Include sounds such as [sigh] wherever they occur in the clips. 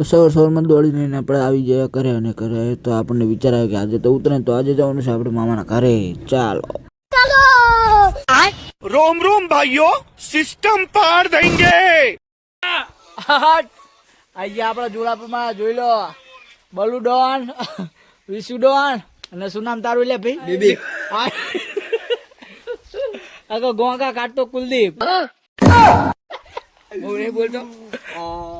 તો સવાર સવારમાં દોડી લઈને આપણે આવી જયા કરે અને કરે તો આપણને વિચાર આવે કે આજે તો ઉતરે તો આજે જવાનું છે આપણે મામાના ઘરે. ચાલો. રોમ રોમ ભાઈઓ સિસ્ટમ પાર દેંગે અહીંયા આપણા જોડાપુરમાં જોઈ લો. બલુ ડોન વિશુ ડોન અને સુનામ તારું લે ભાઈ? બેબી. અગર ગોંગા કાઢતો કુલદીપ. બોલતો.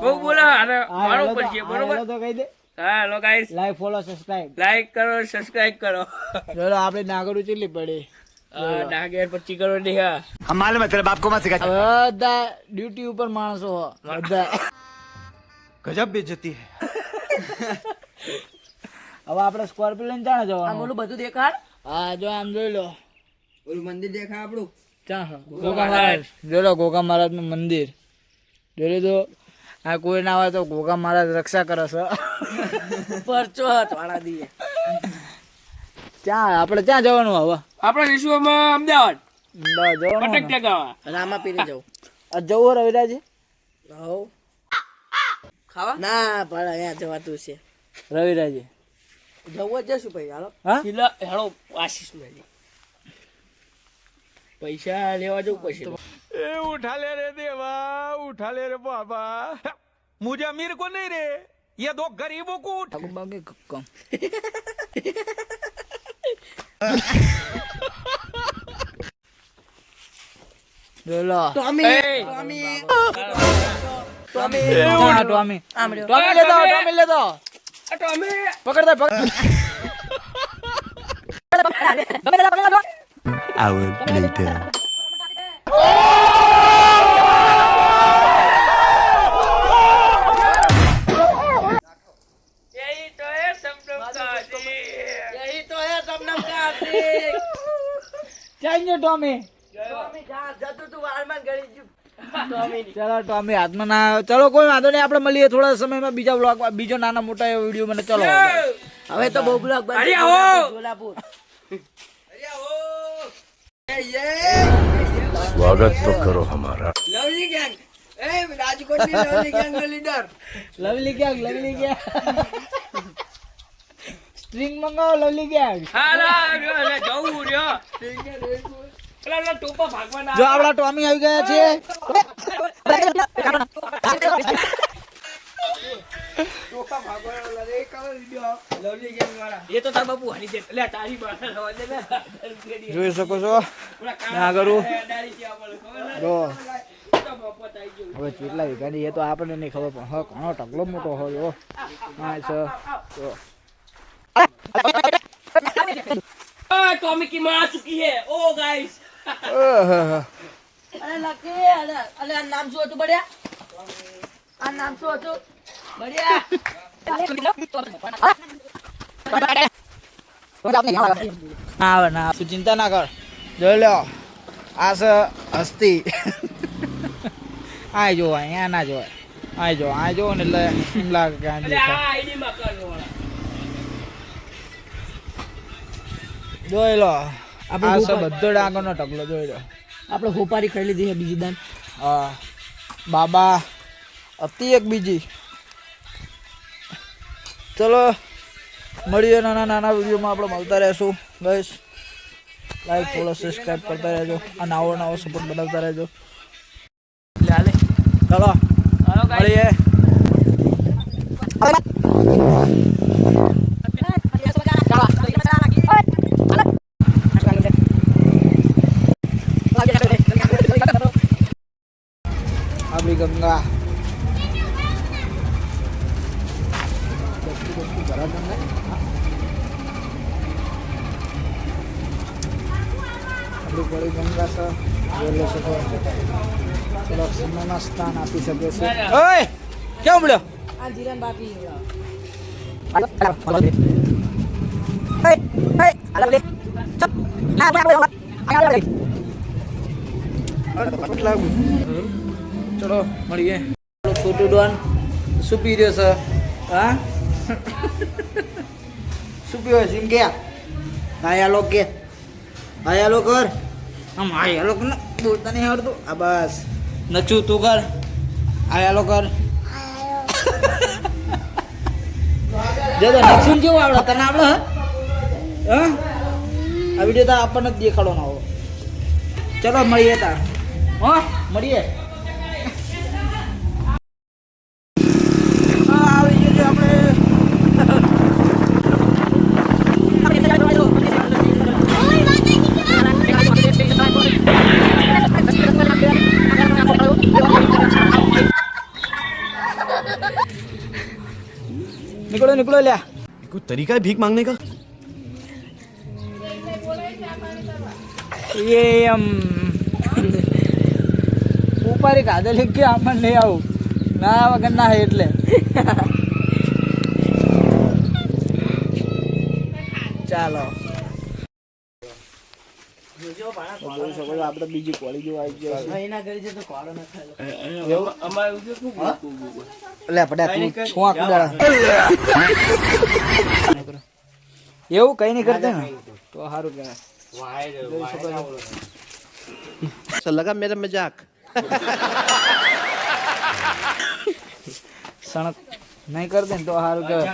બહુ બોલો અને મારો ઉપર છે બરોબર? તો કહી દે. હા લો guys like follow subscribe like કરો સબસ્ક્રાઇબ કરો. ચલો આપણે નાગરું ચીલી પડી? નાગેર પચી કરો ની હા. અમારે મતલબ આપકો માં સિખા બધા ડ્યુટી ઉપર માણસો બધા. ગજબ બેજતી હે. હવે આપણે સ્કોર્પિયો લઈને જાણે જવાનું. ઓલું બધું દેખાડ. હા જો આમ જોઈ લો. ઓલું મંદિર દેખા આપણું. ચા ગોગા મહારાજ. જો લો ગોગા મહારાજનું મંદિર. જોઈ લો આ કોઈ ના હોય તો ગોગા મહારાજ રક્ષા કરે છે. [laughs] પરચો વાળા દીએ. ત્યાં આપણે ત્યાં જવાનું હવે? આપણે વિશ્વમાં અમદાવાદ. અમદાવાદ જવાનું પટક ને? ટકાવા. રામાપીરી જવું. આ જવું રવિરાજી? હવ ખાવા? ના પણ અહીંયા જવાતું છે. રવિરાજી. જવું જ જશું ભાઈ હાલો. હા? હિલો આશીષ મેલી પૈસા લેવા જવું પડશે ए उठा ले रे देवा उठा ले रे बाबा मुझे अमीर को नहीं रे ये दो गरीबों को उठा ઠાકુર બાકી કમ જોઈ લો ટોમી ટોમી હા, ટોમી ટોમી લેતો આવો, ટોમી લેતો આવો. ટોમી પકડ દે [laughs] પકડ hour later. ચલો ટોમી હાથમાં ના ચલો કોઈ વાંધો નહીં આપણે મળીએ થોડા સમયમાં બીજા બ્લોગ બીજો નાના મોટા વીડિયો મને ચલો. હવે તો બહુ બ્લોક બોલાપુર સ્વાગત તો કરો હમારા લવલી ગેંગ એ રાજકોટ લવલી ગેંગ નો leader lovely gang lovely gang string મંગાવો lovely gang હાલા રે જવું રહ્યો જો આપડા ટોમી આવી ગયા છે એ તો તાર બાપુ હરી દે એટલે તારી બહાર રવા દે ને જોઈ શકો છો ગયું હવે કેટલા વીઘાની એ તો આપણને નહીં ખબર પણ હા ઘણો ટકલો મોટો હોય હા. છે. જો. ઓય ટોમી કી માં આ ચુકી હે ઓ ગાઈસ અરે લકી અરે અરે આ નામ શું હતું બળ્યા? આ નામ શું હતું? આવે ના તું ચિંતા ના કર. જોઈ લો આ છે હસ્તી. આ જો અહીંયા ના જોવાય આ જો આ જો ને એટલે એમ લાગે કે આ જોઈ લો. આપણે આ છે બધો ડાંગરનો ટકલો જોઈ લો. આપણે હોપારી ખાઈ લીધી છે બીજી દાન. હા. બાબા હતી એક બીજી. ચલો મળીએ નાના નાના વિડીયોમાં. આપણે મળતા રહેશું. બસ. લાઈક ફોલો સબસ્ક્રાઈબ કરતા રહેજો. અને આવો નવો સપોર્ટ બનાવતા રહેજો. ચાલે. ચલો મળીએ આપણી ગંગા આપણી બળી ગંગા છે જોઈ શકો લક્ષ્મીમાં સ્થાન આપી શકે છે ઓય કેમ મળ્યો આ જીરાન બાપી ચલો મળીએ. છોટું ડોન શું પી રહ્યો છે હા શું પીવો છે ગયા હાયાલો કે હાયાલો કર આમ હાયાલો કર બોલતા નહીં આવડતું આ બસ નચું તું કર હાયાલો કર જો તો નક્સુન કેવું આવડે? તને આવડે? હે? આ વીડિયો તો આપણને જ દેખાડો ના આવો. ચલો, મળીએ તાર. હા, મળીએ. નીકળો નીકળો લ્યા कोई तरीका है भीख मांगने का એ આમ ઉપારી કાઢેલી કે આમાં નહીં આવું ના વગર ના હે એટલે ચાલો તમે શકો છો આપણે બીજી કોળી જોવા આવી ગયા છે. એના એવું? શું એટલે પડ્યા એવું કઈ નહીં કરતા ને? તો સારું કહેવાય. લગા મેરા મજાક. સણક નહીં કરી ને તો સારું કહેવાય.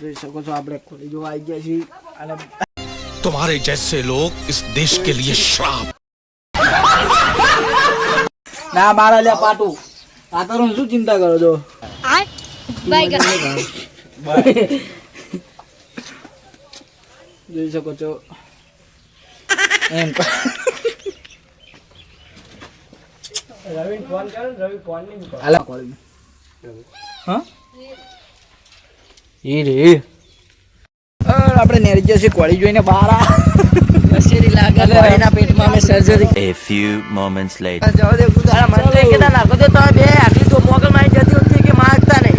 જોઈ શકો છો આપણે ખોલી જોવા આવી ગયા છીએ. અને तुम्हारे जैसे लोग इस देश के लिए श्राप ના મારા લ્યા પાટું આ તારું શું ચિંતા કરો છો જોઈ શકો છો એમ હાલો કોળી હા એ રે આપણે નેરી જશે કોળી જોઈને બહાર આ. કસેરી લાગે ભાઈના પેટમાં અમે surgery A few moments later. જવા દે તારા મંત્રી કીધા નાખો તો તમે બે આટલી તો મોગલ મારી જતી હતી કે માગતા નહીં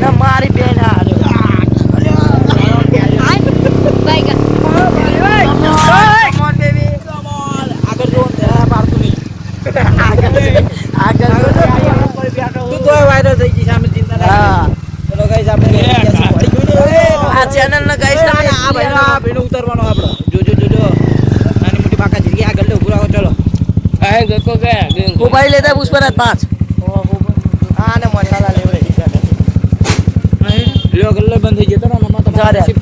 ના મારી બેન આ Come on, baby. આગળ જો ત્યાં મારતું નહીં આગળ જો ને. તું તો વાયરલ થઈ ગઈ સામે ચિંતા ના હા. ચલો ગાઈસ આપણે નેરી જશે કોળી આ channel ને guys તમે આ ભાઈનો આ ભાઈનો ઉતારવાનો આપણો. જોજો જોજો નાની મોટી પાકા જગ્યા આગળ લે ઉભું રાખો ચલો. મોબાઈલ લેતા પુષ્પરાજ પાંચ. હા ને મસાલા લેવડે લ્યો ગલ્લે બંધ થઈ જતો ને આમાં જા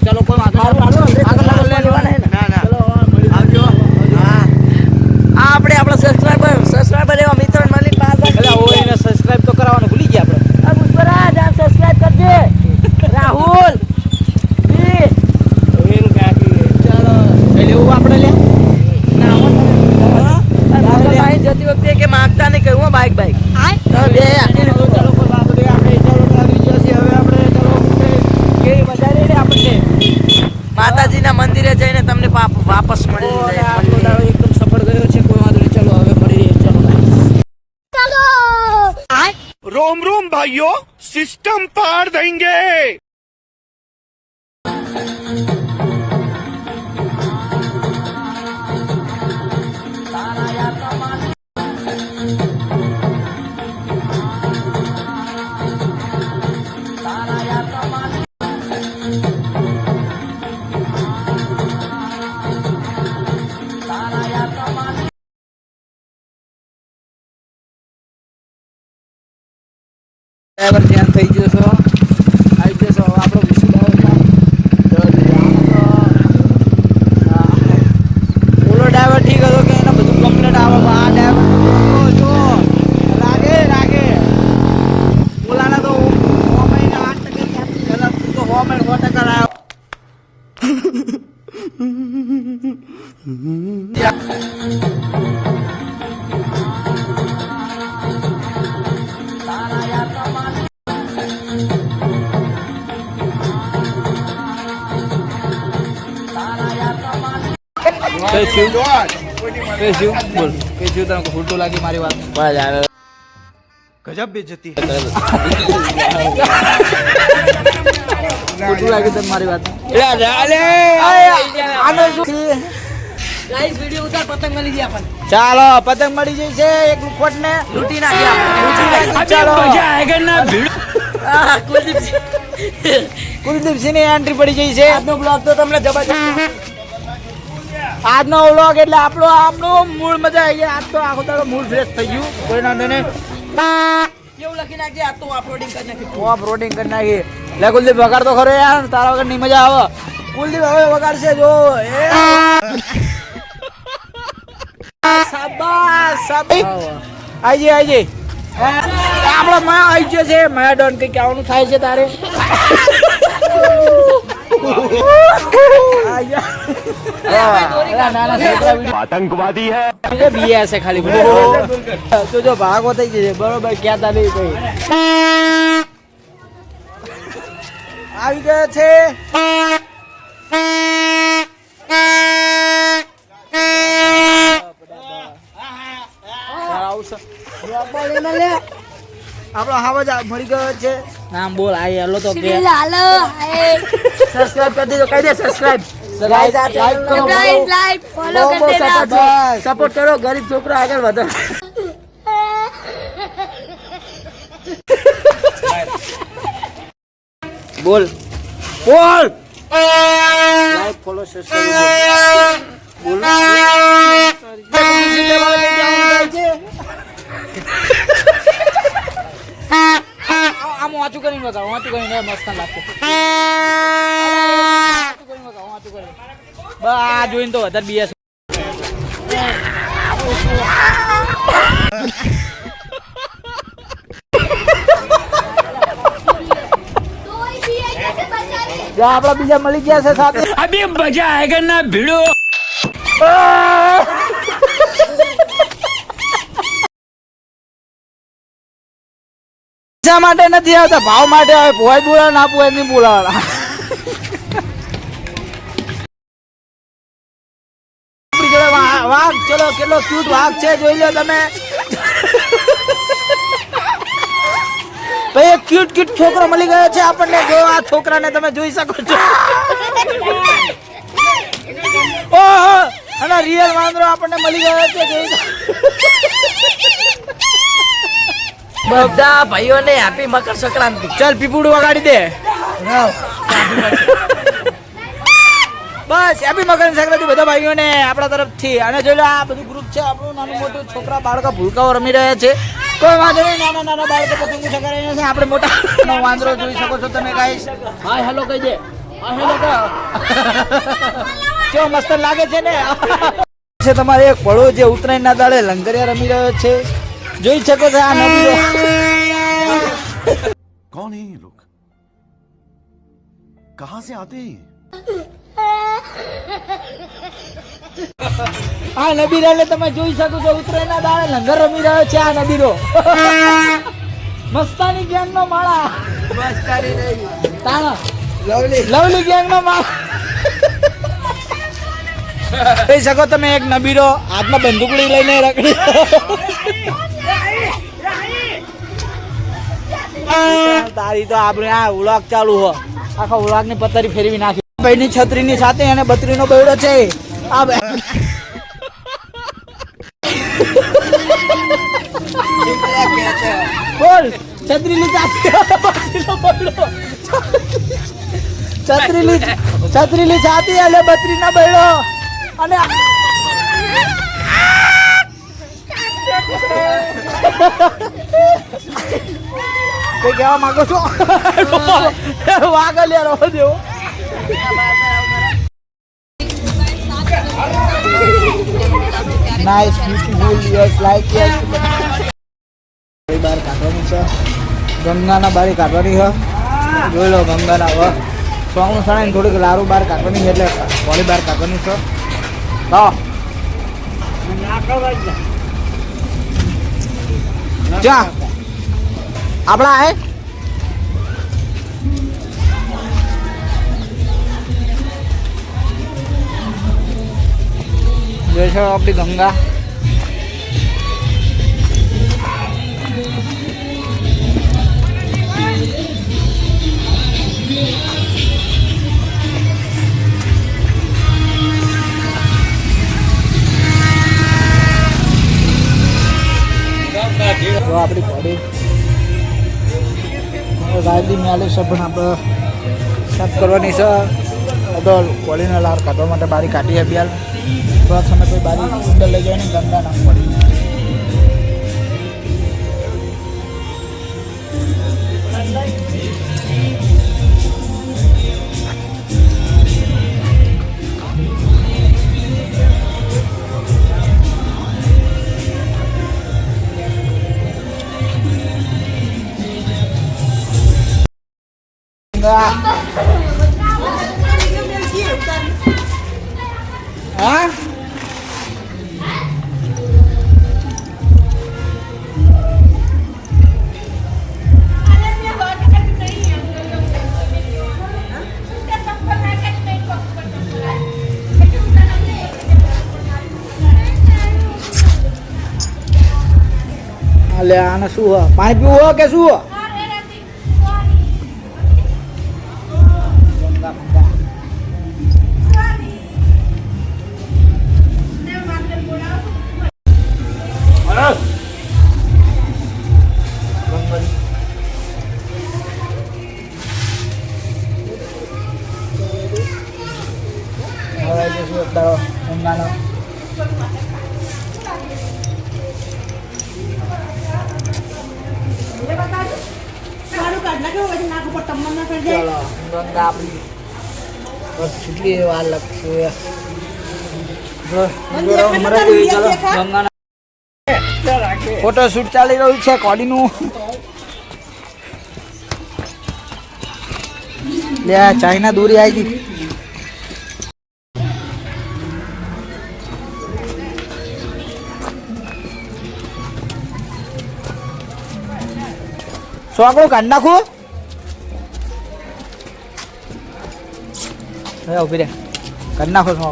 cantar dengue! ડ્રાઈવર ધ્યાન થઈ જશો આવી તો લાગી મારી વાત. ગજબ બેજતી. ખોટું લાગે તને મારી વાત. આને પતંગ મળી ગઈ છે એક ખોટ લૂટી નાખી આપણે. ની એન્ટ્રી પડી ગઈ છે. આજનો બ્લોગ તો તમને જબરજસ્ત આજનો વ્લોગ એટલે આપણો આપણો મૂળ મજા આવી ગઈ. આજ તો આખો તારો મૂળ ફ્રેશ થઈ ગયું. કોઈ ના નહીં એવું લખી નાખજે? આ તો ઓફરોડિંગ કરી નાખી. ઓફ રોડિંગ કરી નાખી. લે કુલદીપ વગાડ તો ખરો યાર. તારા વગર નહીં મજા આવે. કુલદીપ હવે વગાડશે જો. એ. શાબાશ શાબાશ. આઈ જઈ આપણો જઈ આવી ગયો છે. માયા ડોન કઈ કહેવાનું થાય છે તારે. આતંકવાદી હે. બીએ છે. ખાલી તો જો ભાગો થઈ જશે બરોબર ક્યાં તા નહીં ભાઈ આવી ગયો છે આવું છે આપણો હાવજ મળી ગયો છે. નામ બોલ આ હેલો તો કે હાલો સબસ્ક્રાઇબ કરી દેજો કહી દે સબસ્ક્રાઇબ લાઈક કરો લાઈક ફોલો બહુ બહુ કરી દેના સપોર્ટ સપોર્ટ કરો ગરીબ છોકરો આગળ વધો. બોલ. બોલ. લાઈક ફોલો સબસ્ક્રાઇબ બોલ. આમ વાંચું કરીને બતાવો વાંચું કરીને મસ્ત લાગતું. કરીને બતાવો બા જોઈને તો વધારે બીએસ આપડા બીજા મળી ગયા છે સાથે. અભી મજા આગળ ના ભીડો. પૈસા માટે નથી આવતા, ભાવ માટે આવે, ભોય બોલાવ ના ભોય નહીં બોલાવાના. વાઘ, ચલો, કેટલો ક્યુટ વાઘ છે, જોઈ લો તમે. ભાઈ ક્યુટ ક્યુટ છોકરો મળી ગયો છે આપણને. જો આ છોકરાને તમે જોઈ શકો છો. ઓહો, અને રિયલ વાંદરો આપણને મળી ગયો છે, જોઈ. બધા ભાઈઓને હેપી મકર સંક્રાંતિ. ચાલ પીપુડું વગાડી દે. બસ હેપી મકર સંક્રાંતિ બધા ભાઈઓને આપણા તરફથી. અને જોઈ લો આ બધું ગ્રુપ છે આપણું નાનું મોટું છોકરા બાળકો ભૂલકાઓ રમી રહ્યા છે. કોઈ વાંધો નહીં નાના નાના બાળકો પતંગ ચગાવી રહ્યા છે આપણે મોટા વાંદરો જોઈ શકો છો તમે ગાઈસ હાય હેલો કહી દે. હાય હેલો કહો. કેવો મસ્ત લાગે છે ને? છે તમારે એક પડો જે ઉત્તરાયણના દાડે લંગરિયા રમી રહ્યો છે. જોઈ શકો છો આ નદી કોણ હે લોક કહા સે આતે આ નબીરાને તમે જોઈ શકો છો ઉત્તરાયણના દાડે લંગર રમી રહ્યો છે આ નબીરો. મસ્તાની ગેંગ નો માળા. મસ્તાની નહીં. લવલી. લવલી ગેંગ નો માળા. જોઈ શકો તમે એક નબીરો હાથમાં બંદૂકડી લઈને રખડી તારી તો આપણે આ ઉલાક ચાલુ હો. આખા ઉલાકની પથારી ફેરવી નાખી. ભાઈની છત્રીની સાથે અને બત્રીનો બેવડો છે. આ બોલ છત્રીલી છાતી બત્રીનો બેવડો. છત્રીલી છત્રીલી છાતી અને બત્રીનો બેવડો. અને કઈ કહેવા માંગો છો? વાગલ યાર દેવો. Nice beautiful yes like yes બહાર કાઢવાની છે ગંગાના બારી કાઢવાની છે જોઈ લો ગંગાના હવે સોંગનું સાણે થોડીક લારું બહાર કાઢવાની એટલે વળી બહાર કાઢવાની છે. તો જા આપણા હે જોઈ છો આપણી ગંગા તો આપણી બોડી રાયલી મેલે છે, પણ આપણે સાફ કરવાની છે. તો કોળીનો લાર કાઢવા માટે બારી કાઢી આપી હાલ થોડા સમય પછી બારી અંદર લઈ જવાની, ગંદા નામ પડી. શું હ પાણી પીવું હો કે શું હ? કેટલી વાર ફોટો શૂટ ચાલી. રહ્યું છે કોડીનું. લે આ ચાઇના દૂરી આવી ગઈ. સોકડું કાઢ નાખું? હવે ઊભી રે. કાઢી નાખો છો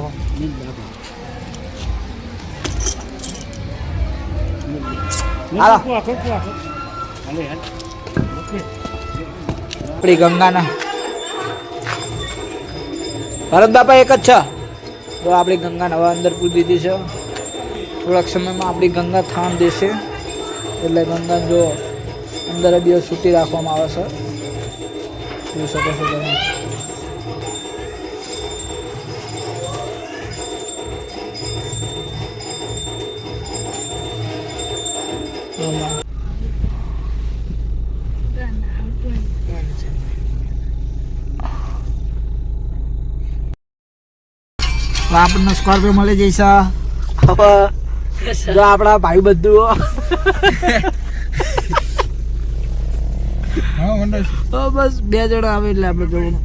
આપણી ગંગાના. ભરત બાપા એક જ છે. તો આપણી ગંગાને હવે અંદર પૂરી દીધી છે. થોડાક સમયમાં આપણી ગંગા થામ દેશે. એટલે ગંગા જો અંદર દિવસ છૂટી રાખવામાં આવે છે. જોઈ શકો છો તમે આમાં આપણને સ્કોર્પિયો મળી જઈશ જો આપણા ભાઈ બધું બસ બે જણા આવે એટલે આપણે જવાનું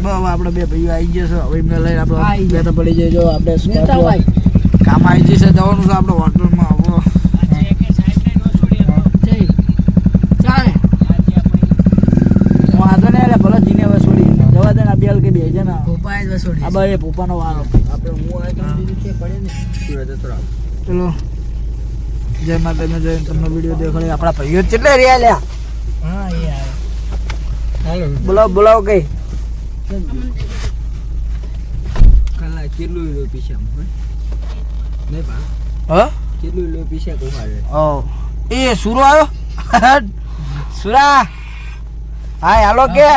બસ આપણે બે ભાઈઓ આવી જશે હવે એમને લઈને આપણે બે તો પડી જાય. જો આપણે સ્કોર્પિયો કામ છે જશે જવાનું છે આપણે હોટલમાં. આવો ને પપ્પાનો વારો. આપણે ચલો. જય માતાજી જય તમને વીડિયો દેખાડી આપણા ભાઈઓ કેટલે રહ્યા લ્યા? બોલાવો બોલાવો કઈ. હા? ઓ. એ સુરો આવ્યો [laughs] સુરા. હા હાલો કે?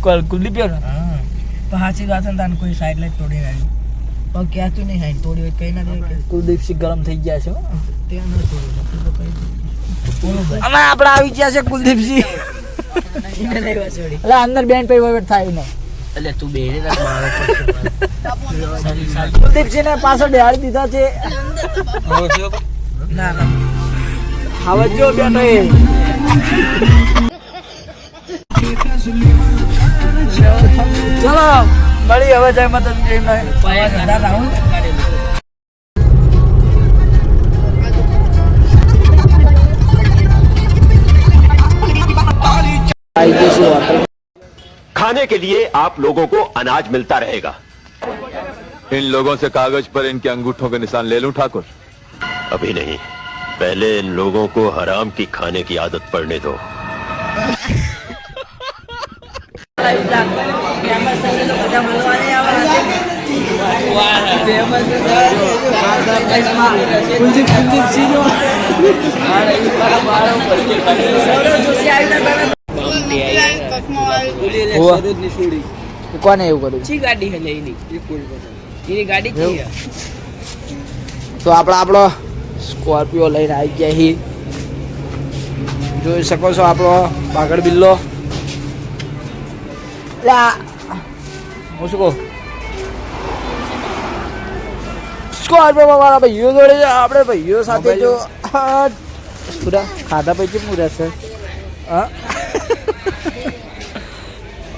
કોલ કુલદીપ ને કુલદીપ સિંહ ગરમ થઈ ગયા છે હો. અમે આપણે આવી ગયા છે કુલદીપ [laughs] સિંહ અંદર બેન પે વહીવટ થાય ને કુલદીપ સિંહ ને પાછળ બેહાડી દીધા છે. હવે જો બેટો એ. ચલો મળી હવે જય માતાજી જય માતા આવી खाने के लिए आप लोगों को अनाज मिलता रहेगा। इन लोगों से कागज़ पर इनके अंगूठों के निशान ले लूँ ठाकुर? अभी नहीं। पहले इन लोगों को हराम की खाने की आदत पड़ने दो। [laughs] [laughs] કોને એવું કર્યું? ગાડી હે એની એની ગાડી છે. તો આપણે આપણો સ્કોર્પિયો લઈને આવી ગયા હી. જોઈ શકો છો આપણો પાગડ બિલ્લો. લા. હું શું કહું? સ્કોર્પિયો મારા ભાઈઓ જોડે છે. આપણે ભાઈઓ સાથે જો પૂરા ખાધા પછી પૂરા રહેશે હા.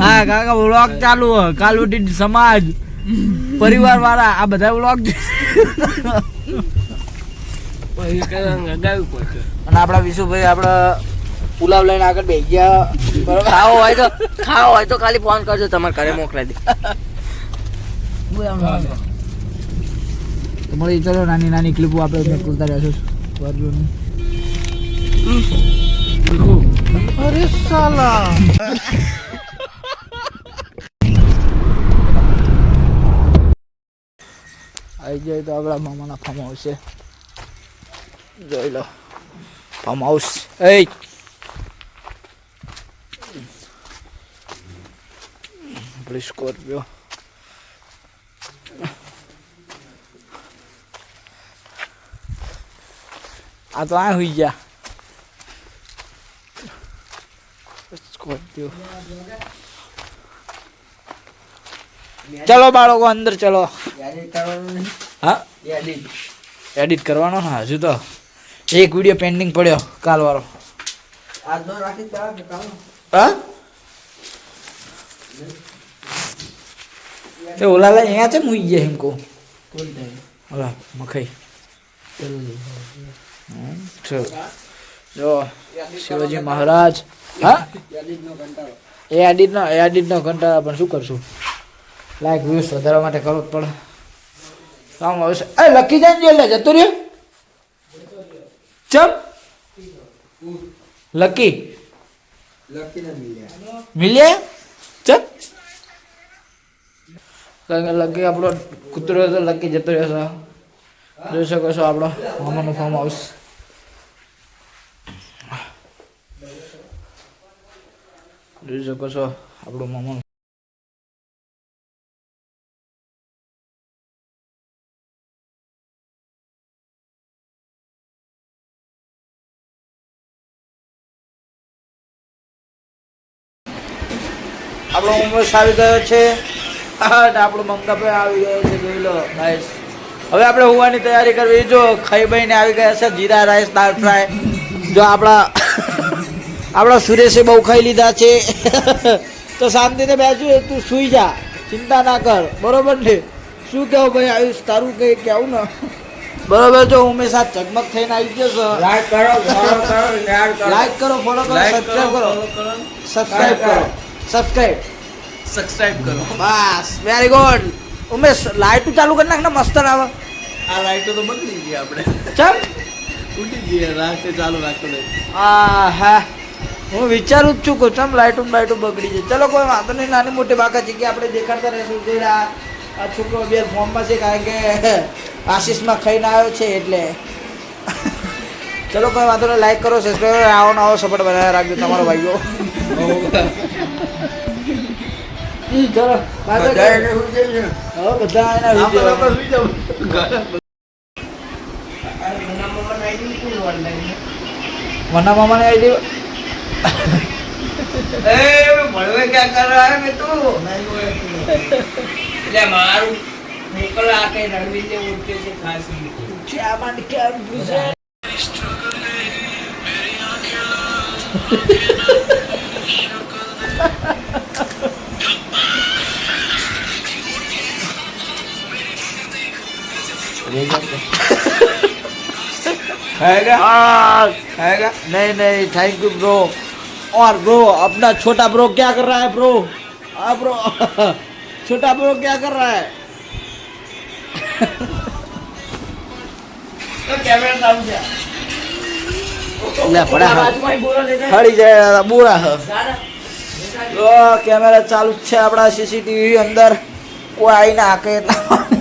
હા કાકા વ્લોગ ચાલુ હે. કાલુટી સમાજ પરિવાર વાળા આ બધા વ્લોગ અને આપણા વિશુભાઈ આપણા પુલાવ લઈને આગળ બે ગયા. બરોબર? ખાવો હોય તો ખાવો હોય તો ખાલી ફોન કરજો તમારે ઘરે મોકલાઈ દે. તમારે ચલો નાની નાની ક્લિપો આપણે મોકલતા રહેશું. અરે अरे આવી જાય તો આપણા મામાના ફાર્મ હાઉસ છે જોઈ લો. ફાર્મ હાઉસ એ આપણી સ્કોર્પિયો. આ તો આ હોઈ ગયા. સ્કોર્પિયો. ચલો બાળકો અંદર ચલો. હા? એડિટ કરવાનો? ને હજુ તો એક વીડિયો પેન્ડિંગ પડ્યો કાલ વાળો હા? ઓલા લા અહીંયા છે મૂઈ ગયા એમ કહું. ઓલા મખાઈ. જો શિવાજી મહારાજ. હા? એ એડિટ નો એડિટ નો કંટાળા પણ શું કરશું? લાઈક વ્યૂઝ વધારવા માટે કરવું જ પડે. કામ આવશે એ લકી જાય ને એટલે જતો રહ્યો? ચમ? લકી? મિલ્યા? ચમ? લકી આપણો કૂતરો તો લકી જતો રહ્યો છે. જોઈ શકો છો આપણો મામાનું ફોર્મ હાઉસ જોઈ શકો છો આપણું મામાનું આપણો ઉમેશ આવી ગયો છે? આપણો મંગાભાઈ આવી ગયો છે જોઈ લો રાઈસ હવે આપણે હોવાની તૈયારી કરવી. જો ખાઈ બહીને આવી ગયા છે જીરા રાઈસ દાળ ફ્રાય જો આપણા [coughs] આપણા સુરેશે બહુ ખાઈ લીધા છે. [laughs] તો શાંતિથી બેસજો તું સૂઈ જા. ચિંતા ના કર. બરોબર ને? શું કહેવું ભાઈ આયુષ તારું કંઈ કહેવું ને? [laughs] બરોબર જો ઉમેશ આ ચકમક થઈને આવી ગયો છો. લાઈક કરો લાઈક કરો ફોલો કરો. સબસ્ક્રાઈબ કરો સબસ્ક્રાઈબ કરો. સબસ્ક્રાઇબ સબસ્ક્રાઇબ કરો. બસ વેરી ગુડ ઉમેશ લાઇટું ચાલુ કરી નાખ ને મસ્ત આવે આ લાઇટો તો બંધ થઈ ગઈ આપણે. ચમ? ઉડી ગઈ રાતે ચાલુ રાખતો આ હા હું વિચારું જ છું કે ચમ લાઇટું બાઇટું બગડી જાય. ચલો કોઈ વાંધો નહીં નાની મોટી બાકા છે કે આપણે દેખાડતા રહીશું. જે આ છોકરો બે ફોર્મમાં છે કારણ કે આશીષમાં ખાઈને આવ્યો છે એટલે. ચલો કોઈ વાંધો નહીં લાઈક કરો સબસ્ક્રાઈબ આવો ને આવો સપોર્ટ બનાવી રાખજો તમારો ભાઈઓ. [laughs] ચલો બાય બાય. હવે બધા એના વીડિયો વના મામાની આઈડી ભણવે ક્યાં કર આવે તું? એટલે મારું મોકલ આ કઈ રણવીર ને ઓળખે છે? ખાસ કેમ પૂછે [laughs] खाएगा खाएगा नहीं नहीं थैंक यू ब्रो और ब्रो अपना छोटा ब्रो क्या कर रहा है ब्रो हाँ ब्रो [laughs] छोटा ब्रो क्या कर रहा है લે પડા બાજુમાં બોલો લેતા ફરી જાય બુરા હ દાદા તો કેમેરા ચાલુ જ છે આપણા સીસીટીવી અંદર કોઈ આવીને હાકે ના